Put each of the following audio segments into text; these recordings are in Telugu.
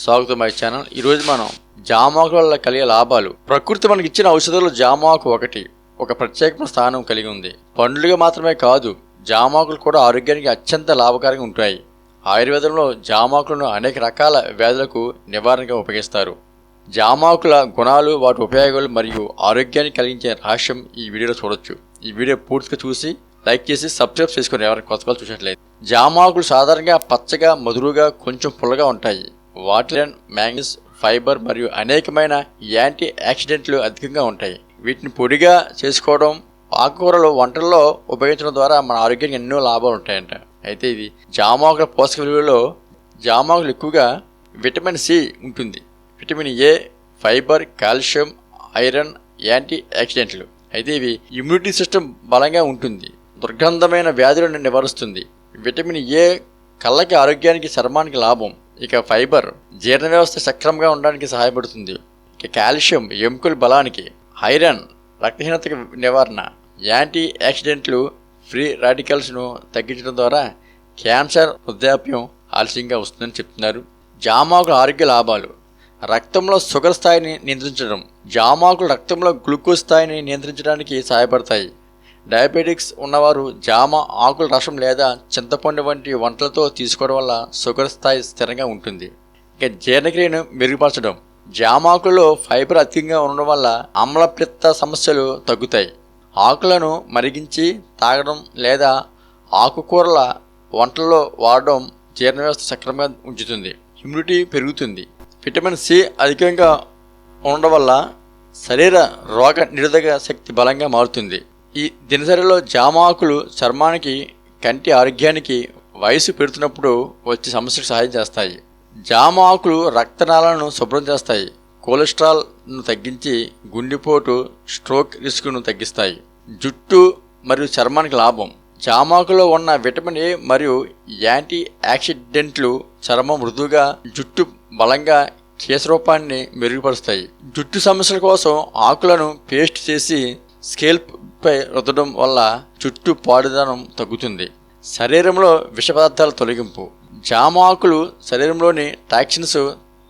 స్వాగతం మై ఛానల్ ఈరోజు మనం జామాకు వల్ల కలిగే లాభాలు. ప్రకృతి మనకి ఇచ్చిన ఔషధాలు జామాకు ఒకటి ఒక ప్రత్యేకమైన స్థానం కలిగి ఉంది. పండ్లుగా మాత్రమే కాదు జామాకులు కూడా ఆరోగ్యానికి అత్యంత లాభకరంగా ఉంటాయి. ఆయుర్వేదంలో జామాకులను అనేక రకాల వ్యాధులకు నివారణగా ఉపయోగిస్తారు. జామాకుల గుణాలు వాటి ఉపయోగాలు మరియు ఆరోగ్యాన్ని కలిగించే రహస్యం ఈ వీడియోలో చూడొచ్చు. ఈ వీడియో పూర్తిగా చూసి లైక్ చేసి సబ్స్క్రైబ్ చేసుకుని ఎవరైనా కొత్తగా కొత్త చూసినట్లయితే. జామాకులు సాధారణంగా పచ్చగా మధురుగా కొంచెం పుల్లగా ఉంటాయి. వాటిలో మ్యాంగనీస్ ఫైబర్ మరియు అనేకమైన యాంటీ ఆక్సిడెంట్లు అధికంగా ఉంటాయి. వీటిని పొడిగా చేసుకోవడం ఆకుకూరలు వంటల్లో ఉపయోగించడం ద్వారా మన ఆరోగ్యానికి ఎన్నో లాభాలు ఉంటాయంట. అయితే ఇది జామాకుల పోషక విలువలో జామాకులు ఎక్కువగా విటమిన్ సి ఉంటుంది. Vitamin A fibre calcium iron anti ఆక్సిడెంట్లు అయితే ఇవి ఇమ్యూనిటీ సిస్టమ్ బలంగా ఉంటుంది. దుర్గంధమైన వ్యాధులను నివారిస్తుంది. విటమిన్ ఏ కళ్ళకి ఆరోగ్యానికి చర్మానికి లాభం. ఇక ఫైబర్ జీర్ణ వ్యవస్థ సక్రమంగా ఉండడానికి సహాయపడుతుంది. ఇక కాల్షియం ఎముకల బలానికి. ఐరన్ రక్తహీనత నివారణ. యాంటీ యాక్సిడెంట్లు ఫ్రీ రాడికల్స్ను తగ్గించడం ద్వారా క్యాన్సర్ వృద్ధాప్యం ఆలస్యంగా వస్తుందని చెప్తున్నారు. జామాకుల ఆరోగ్య లాభాలు. రక్తంలో షుగర్ స్థాయిని నియంత్రించడం. జామాకులు రక్తంలో గ్లూకోజ్ స్థాయిని నియంత్రించడానికి సహాయపడతాయి. డయాబెటిక్స్ ఉన్నవారు జామ ఆకుల రసం లేదా చింతపండు వంటి వంటలతో తీసుకోవడం వల్ల షుగర్ స్థాయి స్థిరంగా ఉంటుంది. ఇక జీర్ణక్రియను మెరుగుపరచడం. జామాకులో ఫైబర్ అధికంగా ఉండడం వల్ల అమ్లపిత్త సమస్యలు తగ్గుతాయి. ఆకులను మరిగించి తాగడం లేదా ఆకుకూరల వంటల్లో వాడడం జీర్ణ వ్యవస్థ సక్రమంగా ఉంచుతుంది. ఇమ్యూనిటీ పెరుగుతుంది. విటమిన్ సి అధికంగా ఉండడం వల్ల శరీర రోగ నిరోధక శక్తి బలంగా మారుతుంది. ఈ దినచర్యలో జామాకులు చర్మానికి కంటి ఆరోగ్యానికి వయసు పెడుతున్నప్పుడు వచ్చే సమస్యకు సహాయం చేస్తాయి. జామ ఆకులు రక్తనాళాలను శుభ్రం చేస్తాయి. కొలెస్ట్రాల్ను తగ్గించి గుండెపోటు స్ట్రోక్ రిస్క్ను తగ్గిస్తాయి. జుట్టు మరియు చర్మానికి లాభం. జామాకులో ఉన్న విటమిన్ ఏ మరియు యాంటీ ఆక్సిడెంట్లు చర్మం మృదువుగా జుట్టు బలంగా కేశరూపాన్ని మెరుగుపరుస్తాయి. జుట్టు సమస్యల కోసం ఆకులను పేస్ట్ చేసి స్కేల్ప్ పై రుద్దడం వల్ల చుట్టూ పాడుదనం తగ్గుతుంది. శరీరంలో విష పదార్థాల తొలగింపు. జామ ఆకులు శరీరంలోని టాక్సిన్స్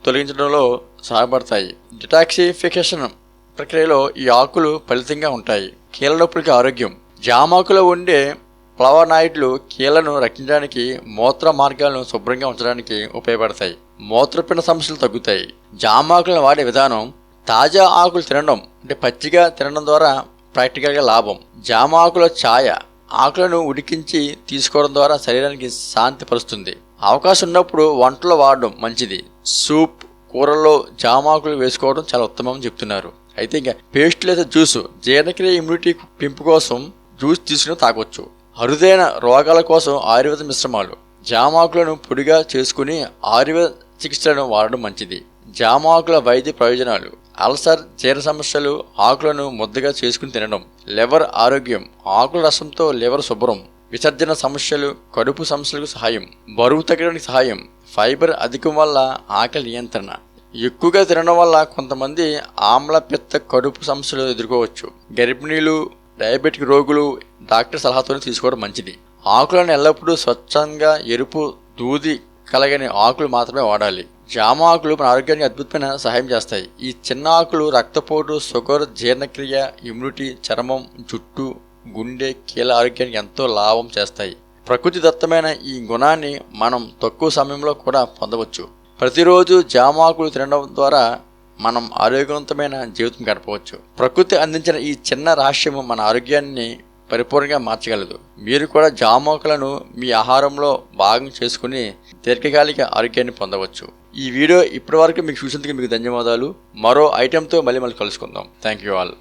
తొలగించడంలో సహాయపడతాయి. డిటాక్సిఫికేషన్ ప్రక్రియలో ఈ ఆకులు ఫలితంగా ఉంటాయి. కీళ్ళ నొప్పులకి ఆరోగ్యం. జామాకులో ఉండే ప్లవనాయిడ్లు కీళ్ళను రక్షించడానికి మూత్ర మార్గాలను శుభ్రంగా ఉంచడానికి ఉపయోగపడతాయి. మూత్రపిండ సమస్యలు తగ్గుతాయి. జామాకులను వాడే విధానం తాజా ఆకులు తినడం అంటే పచ్చిగా తినడం ద్వారా ప్రాక్టికల్గా లాభం. జామాకుల ఛాయ ఆకులను ఉడికించి తీసుకోవడం ద్వారా శరీరానికి శాంతి పరుస్తుంది. అవకాశం ఉన్నప్పుడు వంటలో వాడడం మంచిది. సూప్ కూరల్లో జామాకులు వేసుకోవడం చాలా ఉత్తమం చెప్తున్నారు. అయితే ఇంకా పేస్ట్ లేదా జ్యూస్ జీర్ణక్రియ ఇమ్యూనిటీ పెంపు కోసం జ్యూస్ తీసుకుని తాగొచ్చు. అరుదైన రోగాల కోసం ఆయుర్వేద మిశ్రమాలు. జామాకులను పొడిగా చేసుకుని ఆయుర్వేద చికిత్సలను వాడడం మంచిది. జామాకుల వైద్య ప్రయోజనాలు. అల్సర్ జీర్ణ సమస్యలు ఆకులను ముద్దగా చేసుకుని తినడం లివర్ ఆరోగ్యం ఆకుల రసంతో లివర్ శుభ్రం విసర్జన సమస్యలు కడుపు సమస్యలకు సహాయం బరువు తగ్గడానికి సహాయం ఫైబర్ అధికం వల్ల ఆకలి నియంత్రణ. ఎక్కువగా తినడం వల్ల కొంతమంది ఆమ్ల పిత్త కడుపు సమస్యలు ఎదుర్కోవచ్చు. గర్భిణీలు డయాబెటిక్ రోగులు డాక్టర్ సలహాతో తీసుకోవడం మంచిది. ఆకులను ఎల్లప్పుడూ స్వచ్ఛంగా ఎరుపు దూది కలగని ఆకులు మాత్రమే వాడాలి. జామ ఆకులు మన ఆరోగ్యానికి అద్భుతమైన సహాయం చేస్తాయి. ఈ చిన్న ఆకులు రక్తపోటు షుగర్ జీర్ణక్రియ ఇమ్యూనిటీ చర్మం జుట్టు గుండె కీల ఆరోగ్యానికి ఎంతో లాభం చేస్తాయి. ప్రకృతి దత్తమైన ఈ గుణాన్ని మనం తక్కువ సమయంలో కూడా పొందవచ్చు. ప్రతిరోజు జామాకులు తినడం ద్వారా మనం ఆరోగ్యవంతమైన జీవితం గడపవచ్చు. ప్రకృతి అందించిన ఈ చిన్న రహస్యము మన ఆరోగ్యాన్ని పరిపూర్ణంగా మార్చగలదు. మీరు కూడా జామోకలను మీ ఆహారంలో భాగం చేసుకుని దీర్ఘకాలిక ఆరోగ్యాన్ని పొందవచ్చు. ఈ వీడియో ఇప్పటివరకు మీకు చూసినందుకు మీకు ధన్యవాదాలు. మరో ఐటెంతో మళ్ళీ మళ్ళీ కలుసుకుందాం. Thank you all